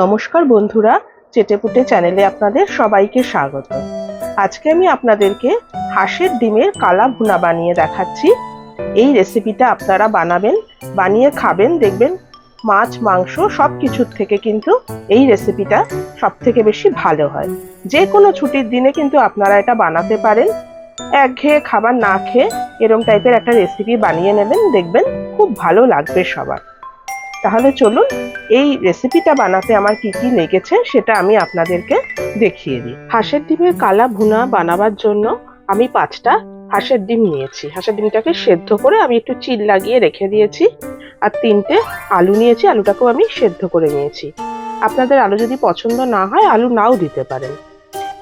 নমস্কার বন্ধুরা, চেটেপুটে চ্যানেলে আপনাদের সবাইকে স্বাগত। আজকে আমি আপনাদেরকে হাঁসের ডিমের কালা ভুনা বানিয়ে দেখাচ্ছি। এই রেসিপিটা আপনারা বানাবেন, বানিয়ে খাবেন, দেখবেন মাছ, মাংস সব কিছুর থেকে কিন্তু এই রেসিপিটা সব থেকে বেশি ভালো হয়। যে কোনো ছুটির দিনে কিন্তু আপনারা এটা বানাতে পারেন। একঘেয়ে খাবার না খেয়ে এরম টাইপের একটা রেসিপি বানিয়ে নেবেন, দেখবেন খুব ভালো লাগবে সবার। তাহলে চলুন এই রেসিপিটা বানাতে আমার কি কি লেগেছে সেটা আমি আপনাদেরকে দেখিয়ে দিই। হাঁসের ডিমের কালা ভুনা বানাবার জন্য আমি পাঁচটা হাঁসের ডিম নিয়েছি। হাঁসের ডিমটাকে সেদ্ধ করে আমি একটু চিল লাগিয়ে রেখে দিয়েছি আর তিনটে আলু নিয়েছি। আলুটাকেও আমি সেদ্ধ করে নিয়েছি। আপনাদের আলু যদি পছন্দ না হয়, আলু নাও দিতে পারেন।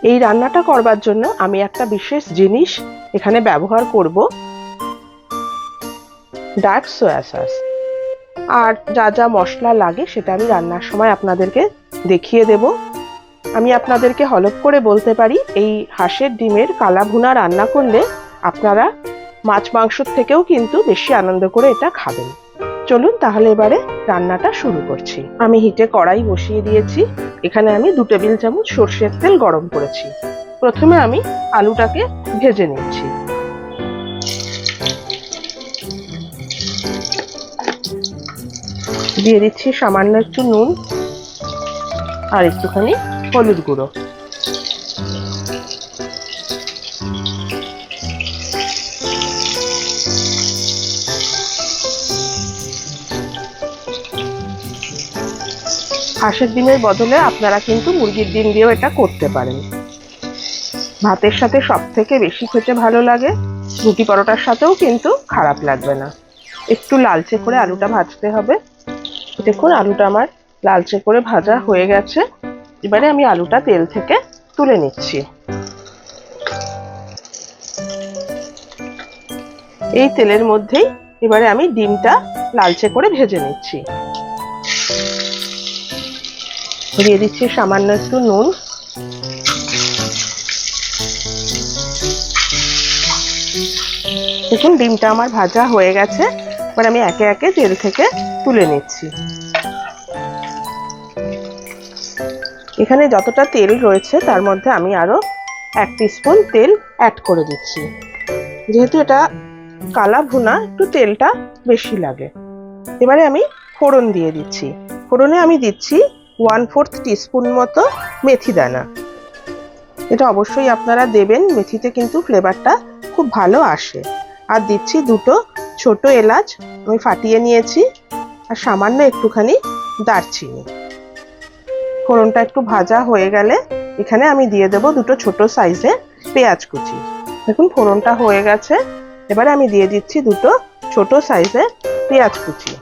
এই রান্নাটা করবার জন্য আমি একটা বিশেষ জিনিস এখানে ব্যবহার করব। Dark soya sauce. আর যা যা মশলা লাগে সেটা আমি রান্নার সময় আপনাদেরকে দেখিয়ে দেব। আমি আপনাদেরকে হলপ করে বলতে পারি, এই হাঁসের ডিমের কালা ভুনা রান্না করলে আপনারা মাছ মাংসর থেকেও কিন্তু বেশি আনন্দ করে এটা খাবেন। চলুন তাহলে এবারে রান্নাটা শুরু করছি। আমি হিটে কড়াই বসিয়ে দিয়েছি। এখানে আমি দু টেবিল চামচ সর্ষের তেল গরম করেছি। প্রথমে আমি আলুটাকে ভেজে নিচ্ছি। দিয়ে দিচ্ছি সামান্য একটু নুন আর একটুখানি হলুদ গুঁড়ো। হাঁসের ডিমের বদলে আপনারা কিন্তু মুরগির ডিম দিয়েও এটা করতে পারেন। ভাতের সাথে সব থেকে বেশি খেতে ভালো লাগে, রুটি পরোটার সাথেও কিন্তু খারাপ লাগবে না। একটু লালচে করে আলুটা ভাজতে হবে। দেখুন, আলুটা আমার লালচে করে ভাজা হয়ে গেছে। এবারে আমি আলুটা তেল থেকে তুলে নিচ্ছি। এই তেলের মধ্যেই এবারে আমি ডিমটা লালচে করে ভেজে নিচ্ছি। দিয়ে দিচ্ছি সামান্য একটু নুন। দেখুন, ডিমটা আমার ভাজা হয়ে গেছে। এবার আমি একে একে তেল থেকে তুলে নিচ্ছি। এখানে যতটা তেল রয়েছে, তার মধ্যে আমি আরও এক স্পুন তেল অ্যাড করে দিচ্ছি। যেহেতু এটা কালা ভুনা, একটু তেলটা বেশি লাগে। এবারে আমি ফোড়ন দিয়ে দিচ্ছি। ফোড়নে আমি দিচ্ছি ওয়ান ফোর্থ টিস্পুন মতো মেথি দানা। এটা অবশ্যই আপনারা দেবেন, মেথিতে কিন্তু ফ্লেভারটা খুব ভালো আসে। আর দিচ্ছি দুটো ছোট এলাচ, আমি ফাটিয়ে নিয়েছি। আর সামান্য একটুখানি দারচিনি। ফোড়নটা একটু ভাজা হয়ে গেলে এখানে আমি দিয়ে দেবো দুটো ছোট সাইজের পেঁয়াজ কুচি। দেখুন, ফোড়নটা হয়ে গেছে। এবারে আমি দিয়ে দিচ্ছি দুটো ছোট সাইজের পেঁয়াজ কুচি।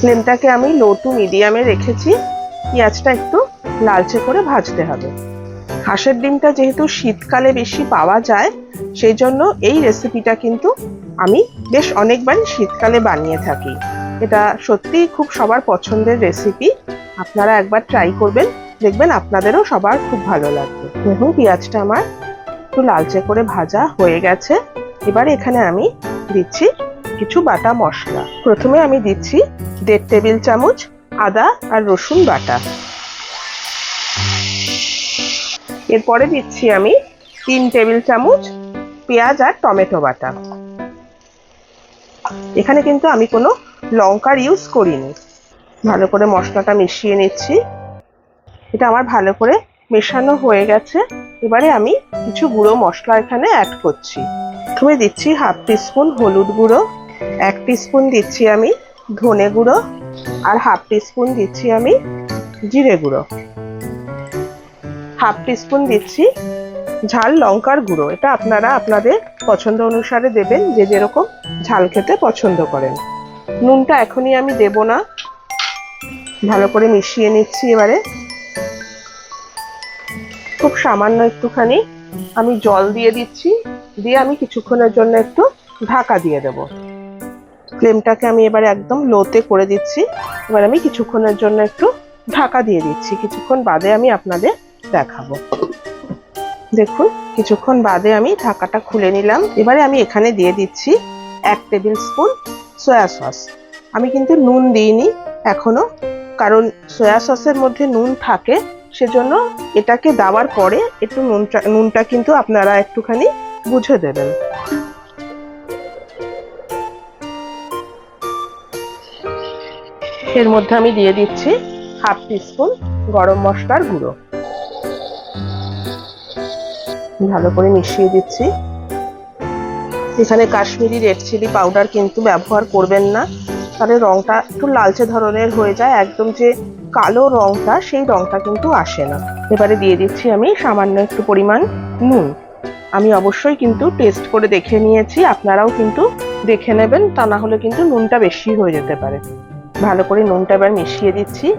ফ্লেমটাকে আমি লো টু মিডিয়ামে রেখেছি। পেঁয়াজটা একটু লালচে করে ভাজতে হবে। হাঁসের ডিমটা যেহেতু শীতকালে বেশি পাওয়া যায়, সেই জন্য এই রেসিপিটা কিন্তু আমি বেশ অনেকবারই শীতকালে বানিয়ে থাকি। এটা সত্যিই খুব সবার পছন্দের রেসিপি আপনারা একবার ট্রাই করবেন, দেখবেন আপনাদেরও সবার খুব ভালো লাগবে। দেখুন, পেঁয়াজটা আমার একটু লালচে করে ভাজা হয়ে গেছে। এবার এখানে আমি দিচ্ছি কিছু বাটা মশলা। প্রথমে আমি দিচ্ছি দেড় টেবিল চামচ আদা আর রসুন বাটা। এরপরে দিচ্ছি আমি তিন টেবিল চামচ পেঁয়াজ আর টমেটো বাটা। এখানে কিন্তু আমি কোনো লঙ্কার ইউজ করিনি। ভালো করে মশলাটা মিশিয়ে নিচ্ছি। এটা আমার ভালো করে মেশানো হয়ে গেছে। এবারে আমি কিছু গুঁড়ো মশলা এখানে অ্যাড করছি। প্রথমে দিচ্ছি হাফ টিস্পুন হলুদ গুঁড়ো, এক টিস্পুন দিচ্ছি আমি ধনে গুঁড়ো, আর হাফ টিস্পুন দিচ্ছি আমি জিরে গুঁড়ো। হাফ টিস্পুন দিচ্ছি। ঝাল লঙ্কার গুঁড়ো, এটা আপনারা আপনাদের পছন্দ অনুসারে দেবেন, যে যেরকম ঝাল খেতে পছন্দ করেন। নুনটা এখনই আমি দেব না। ভালো করে মিশিয়ে নিচ্ছি এবারে। খুব সামান্য একটুখানি আমি জল দিয়ে দিচ্ছি, দিয়ে আমি কিছুক্ষণের জন্য একটু ঢাকা দিয়ে দেব। ফ্লেমটাকে আমি এবারে একদম লোতে করে দিচ্ছি। এবার আমি কিছুক্ষণের জন্য একটু ঢাকা দিয়ে দিচ্ছি। কিছুক্ষণ বাদে আমি আপনাদের দেখাবো। দেখুন, কিছুক্ষণ বাদে আমি ঢাকাটা খুলে নিলাম। এবারে আমি এখানে দিয়ে দিচ্ছি এক টেবিল স্পুন সয়া সস। আমি কিন্তু নুন দিইনি এখনও, কারণ সয়া সসের মধ্যে নুন থাকে, সেজন্য এটাকে দেওয়ার পরে একটু নুনটা নুনটা কিন্তু আপনারা একটুখানি বুঝে দেবেন। এর মধ্যে আমি দিয়ে দিচ্ছি হাফ টিস্পুন গরম মশলার গুঁড়ো। ভালো করে মিশিয়ে দিচ্ছি। এখানে কাশ্মীরি রেড চিলি পাউডার কিন্তু ব্যবহার করবেন না। তাহলে রংটা একটু লালচে ধরনের হয়ে যায়। একদম যে কালো রংটা, সেই রংটা কিন্তু আসে না। এবারে দিয়ে দিচ্ছি আমি সামান্য একটু পরিমাণ নুন। আমি অবশ্যই কিন্তু টেস্ট করে দেখে নিয়েছি। আপনারাও কিন্তু দেখে নেবেন। তা না হলে কিন্তু নুনটা বেশি হয়ে যেতে পারে। ভালো করে নুনটা এবার মিশিয়ে দিচ্ছি।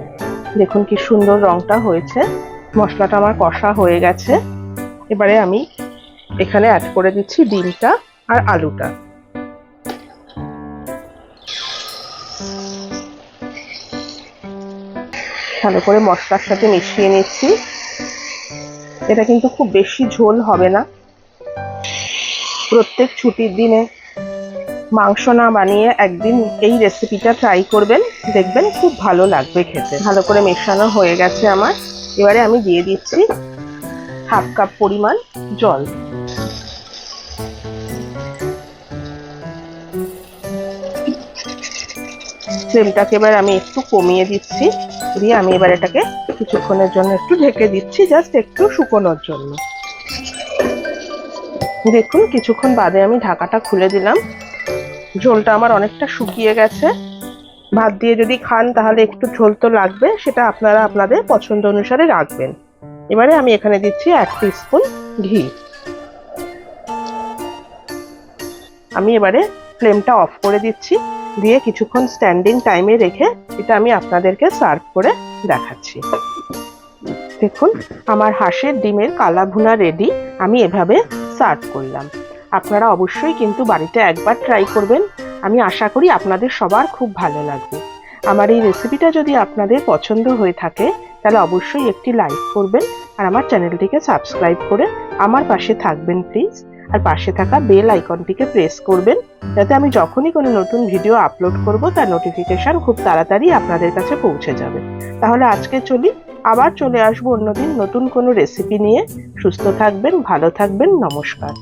দেখুন কি সুন্দর রংটা হয়েছে। মশলাটা আমার কষা হয়ে গেছে। এবারে আমি এখানে অ্যাড করে দিচ্ছি ডিমটা আর আলুটা। ভালো করে মশলার সাথে মিশিয়ে নিচ্ছি। এটা কিন্তু খুব বেশি ঝোল হবে না। প্রত্যেক ছুটির দিনে মাংস না বানিয়ে একদিন এই রেসিপিটা ট্রাই করবেন, দেখবেন খুব ভালো লাগবে খেতে। ভালো করে মেশানো হয়ে গেছে আমার। এবারে আমি দিয়ে দিচ্ছি হাফ কাপ পরিমাণ জল। ফ্লেমটাকে এবার আমি একটু কমিয়ে দিচ্ছি। দিয়ে আমি এবার এটাকে কিছুক্ষণের জন্য একটু ঢেকে দিচ্ছি জাস্ট একটু শুকোনোর জন্য। দেখুন, কিছুক্ষণ বাদে আমি ঢাকাটা খুলে দিলাম। ঝোলটা আমার অনেকটা শুকিয়ে গেছে। ভাত দিয়ে যদি খান, তাহলে একটু ঝোল তো লাগবে, সেটা আপনারা আপনাদের পছন্দ অনুসারে রাখবেন। এবারে আমি এখানে দিচ্ছি এক স্পুন ঘি। আমি এবারে ফ্লেমটা অফ করে দিচ্ছি, দিয়ে কিছুক্ষণ স্ট্যান্ডিং টাইমে রেখে এটা আমি আপনাদেরকে সার্ভ করে দেখাচ্ছি। দেখুন, আমার হাঁসের ডিমের কালা ভুনা রেডি আমি এভাবে সার্ভ করলাম। আপনারা অবশ্যই কিন্তু বাড়িতে একবার ট্রাই করবেন। আমি আশা করি আপনাদের সবার খুব ভালো লাগবে। আমার এই রেসিপিটা যদি আপনাদের পছন্দ হয়ে থাকে, তাহলে অবশ্যই একটি লাইক করবেন। আর আমার চ্যানেলটিকে সাবস্ক্রাইব করে আমার পাশে থাকবেন, প্লিজ। আর পাশে থাকা বেল আইকনটিকে প্রেস করবেন, যাতে আমি যখনই কোনো নতুন ভিডিও আপলোড করব, তার নোটিফিকেশান খুব তাড়াতাড়ি আপনাদের কাছে পৌঁছে যাবে। তাহলে আজকে চলি, আবার চলে আসব অন্যদিন নতুন কোনো রেসিপি নিয়ে। সুস্থ থাকবেন, ভালো থাকবেন, নমস্কার।